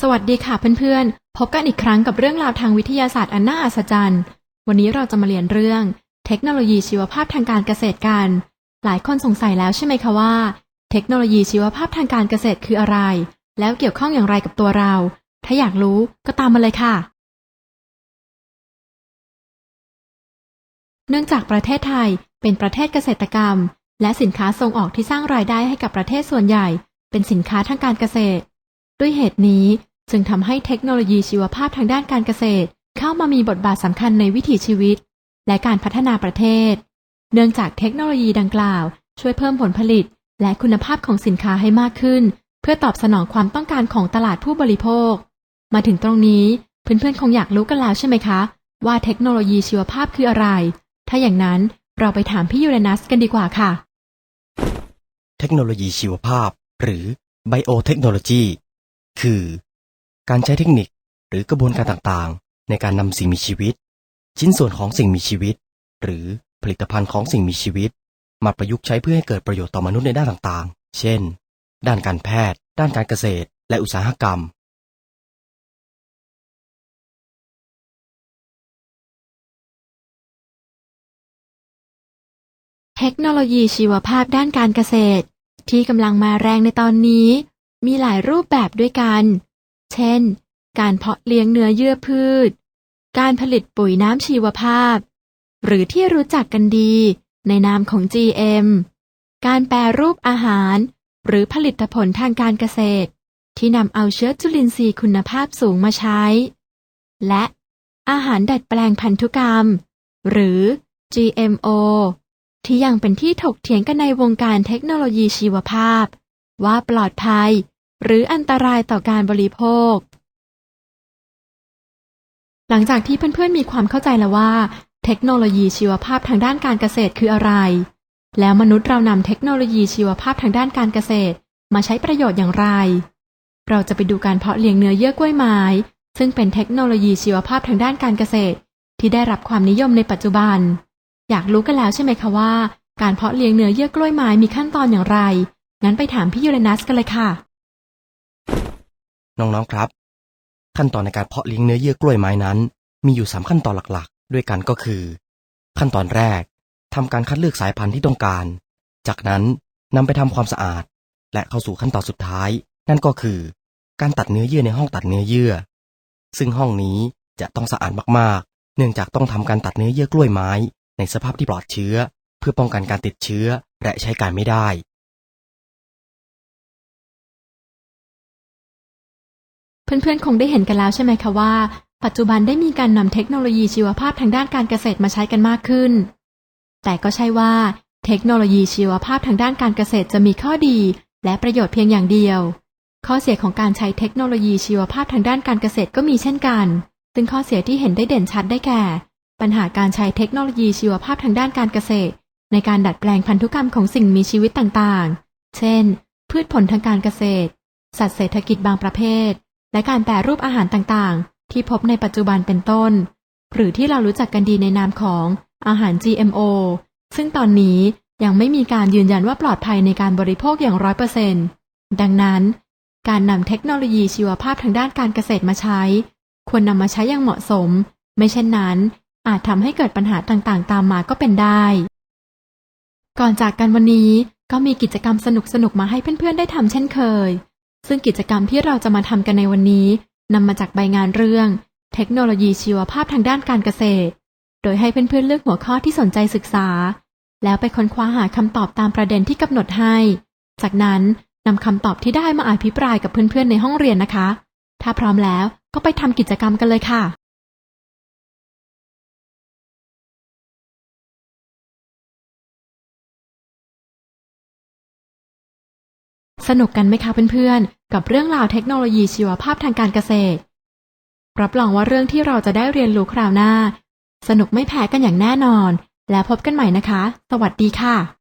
สวัสดีค่ะเพื่อนๆ พบกันอีกครั้งกับเรื่องราวทางวิทยาศาสตร์อันน่าอัศจรรย์ วันนี้เราจะมาเรียนเรื่อง เทคโนโลยีชีวภาพทางการเกษตรกัน หลายคนสงสัยแล้วใช่ไหมคะว่า เทคโนโลยีชีวภาพทางการเกษตรคืออะไร แล้วเกี่ยวข้องอย่างไรกับตัวเรา ถ้าอยากรู้ก็ตามมาเลยค่ะ เนื่องจากประเทศไทยเป็นประเทศเกษตรกรรม และสินค้าส่งออกที่สร้างรายได้ให้กับประเทศส่วนใหญ่ เป็นสินค้าทางการเกษตร ด้วยเหตุนี้ จึงทำให้เทคโนโลยีชีวภาพทางด้านการเกษตร เข้ามามีบทบาทสำคัญในวิถีชีวิต และการพัฒนาประเทศ เนื่องจากเทคโนโลยีดังกล่าว ช่วยเพิ่มผลผลิต และคุณภาพของสินค้าให้มากขึ้น เพื่อตอบสนองความต้องการของตลาดผู้บริโภค มาถึงตรงนี้เพื่อนๆคงอยากรู้กันแล้วใช่ไหมคะ ว่าเทคโนโลยีชีวภาพคืออะไร ถ้าอย่างนั้นเราไปถามพี่ยูเรนัสกันดีกว่าค่ะ เทคโนโลยีชีวภาพ หรือไบโอเทคโนโลยีคือ การใช้เทคนิคหรือกระบวนการต่างๆ ในการนำสิ่งมีชีวิต ชิ้นส่วนของสิ่งมีชีวิต หรือผลิตภัณฑ์ของสิ่งมีชีวิต มาประยุกต์ใช้เพื่อให้เกิดประโยชน์ต่อมนุษย์ในด้านต่างๆ เช่น ด้านการแพทย์ ด้านการเกษตร และอุตสาหกรรม เทคโนโลยีชีวภาพด้านการเกษตร ที่กำลังมาแรงในตอนนี้ มีหลายรูปแบบด้วยกัน เช่น การเพาะเลี้ยงเนื้อเยื่อพืช การผลิตปุ๋ยน้ำชีวภาพ หรือที่รู้จักกันดีในนามของ GM การแปรรูปอาหาร หรือผลิตผลทางการเกษตร ที่นำเอาเชื้อจุลินทรีย์คุณภาพสูงมาใช้ และอาหารดัดแปลงพันธุกรรม หรือ GMO ที่ยังเป็นที่ถกเถียงกันในวงการเทคโนโลยีชีวภาพ ว่าปลอดภัย หรืออันตรายต่อการบริโภค หลังจากที่เพื่อนๆมีความเข้าใจแล้วว่า เทคโนโลยีชีวภาพทางด้านการเกษตรคืออะไร แล้วมนุษย์เรานำเทคโนโลยีชีวภาพทางด้านการเกษตร มาใช้ประโยชน์อย่างไร เราจะไปดูการเพาะเลี้ยงเนื้อเยื่อกล้วยไม้ ซึ่งเป็นเทคโนโลยีชีวภาพทางด้านการเกษตร ที่ได้รับความนิยมในปัจจุบัน อยากรู้กันแล้วใช่ไหมคะว่า การเพาะเลี้ยงเนื้อเยื่อกล้วยไม้มีขั้นตอนอย่างไรงั้นไปถามพี่ยูเรนัสกันเลยค่ะ น้องๆครับ ขั้นตอนในการเพาะเลี้ยงเนื้อเยื่อกล้วยไม้นั้น มีอยู่สามขั้นตอนหลักๆ ด้วยกันก็คือ ขั้นตอนแรกทำการคัดเลือกสายพันธุ์ที่ต้องการ จากนั้นนำไปทำความสะอาด และเข้าสู่ขั้นตอนสุดท้าย นั่นก็คือ การตัดเนื้อเยื่อในห้องตัดเนื้อเยื่อ ซึ่งห้องนี้จะต้องสะอาดมากๆ เนื่องจากต้องทำการตัดเนื้อเยื่อกล้วยไม้ ในสภาพที่ปลอดเชื้อ เพื่อป้องกันการติดเชื้อและใช้การไม่ได้ เพื่อนๆ คงได้เห็นกันแล้วใช่ไหมคะว่า ปัจจุบันได้มีการนำเทคโนโลยีชีวภาพทางด้านการเกษตรมาใช้กันมากขึ้น แต่ก็ใช่ว่า เทคโนโลยีชีวภาพทางด้านการเกษตรจะมีข้อดี และประโยชน์เพียงอย่างเดียว ข้อเสียของการใช้เทคโนโลยีชีวภาพทางด้านการเกษตรก็มีเช่นกัน ซึ่งข้อเสียที่เห็นได้เด่นชัดได้แก่ ปัญหาการใช้เทคโนโลยีชีวภาพทางด้านการเกษตร ในการดัดแปลงพันธุกรรมของสิ่งมีชีวิตต่างๆ เช่น พืชผลทางการเกษตร สัตว์เศรษฐกิจบางประเภท และการแปรรูปอาหารต่างๆ ที่พบในปัจจุบันเป็นต้น หรือที่เรารู้จักกันดีในนามของอาหาร GMO ซึ่งตอนนี้ยังไม่มีการยืนยันว่าปลอดภัยในการบริโภคอย่างร้อยเปอร์เซ็นต์ดังนั้น การนำเทคโนโลยีชีวภาพทางด้านการเกษตรมาใช้ ควรนำมาใช้อย่างเหมาะสม ไม่เช่นนั้น อาจทำให้เกิดปัญหาต่างๆ ตามมาก็เป็นได้ ก่อนจากกันวันนี้ก็มีกิจกรรมสนุกๆ มาให้เพื่อนๆ ได้ทำเช่นเคย ซึ่งกิจกรรมที่เราจะมาทำกันในวันนี้นำมาจากใบงานเรื่อง เทคโนโลยีชีวภาพทางด้านการเกษตร โดยให้เพื่อนๆเลือกหัวข้อที่สนใจศึกษา แล้วไปค้นคว้าหาคำตอบตามประเด็นที่กำหนดให้ จากนั้นนำคำตอบที่ได้มาอภิปรายกับเพื่อนๆในห้องเรียนนะคะ ถ้าพร้อมแล้วก็ไปทำกิจกรรมกันเลยค่ะ สนุกกันไหมคะเพื่อนๆ กับเรื่องราวเทคโนโลยีชีวภาพทางการเกษตร รับรองว่าเรื่องที่เราจะได้เรียนรู้คราวหน้า สนุกไม่แพ้กันอย่างแน่นอน แล้วพบกันใหม่นะคะ สวัสดีค่ะ